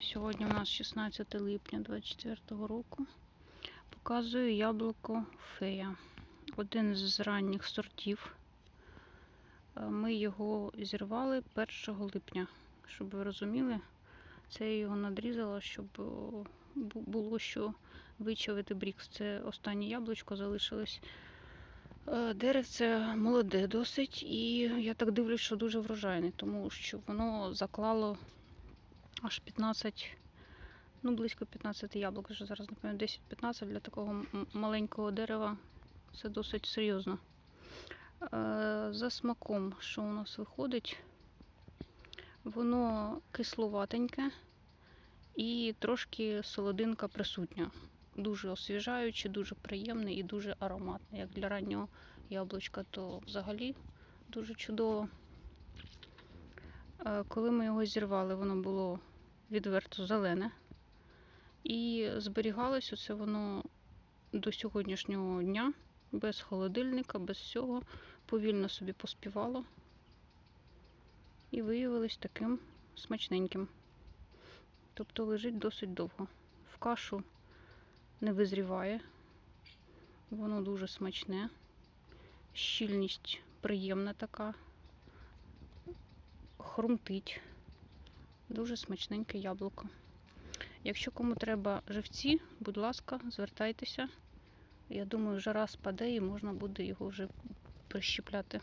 Сьогодні у нас 16 липня 2024 року. Показую яблуко фея. Один з ранніх сортів. Е, Ми його зірвали 1 липня. Щоб ви розуміли, це я його надрізала, щоб було що вичавити брікс. Це останнє яблучко залишилось. Е, Деревце молоде досить, і я так дивлюсь, що дуже врожайне, тому що воно заклало аж 15, ну близько 15 яблук, вже зараз напевно 10-15 для такого маленького дерева. Це досить серйозно. Е, За смаком, що у нас виходить, воно кисловатеньке і трошки солодинка присутня. Дуже освіжаюче, дуже приємне і дуже ароматне. Як для раннього яблучка, то взагалі дуже чудово. Е, Коли ми його зірвали, воно було відверто зелене. І зберігалось оце воно до сьогоднішнього дня, без холодильника, без всього. Повільно собі поспівало. І виявилось таким смачненьким. Тобто лежить досить довго. В кашу не визріває. Воно дуже смачне. Щільність приємна така. Хрумтить. Дуже смачненьке яблуко. Якщо кому треба живці, будь ласка, звертайтеся. Я думаю, жара спаде і можна буде його вже прищіпляти.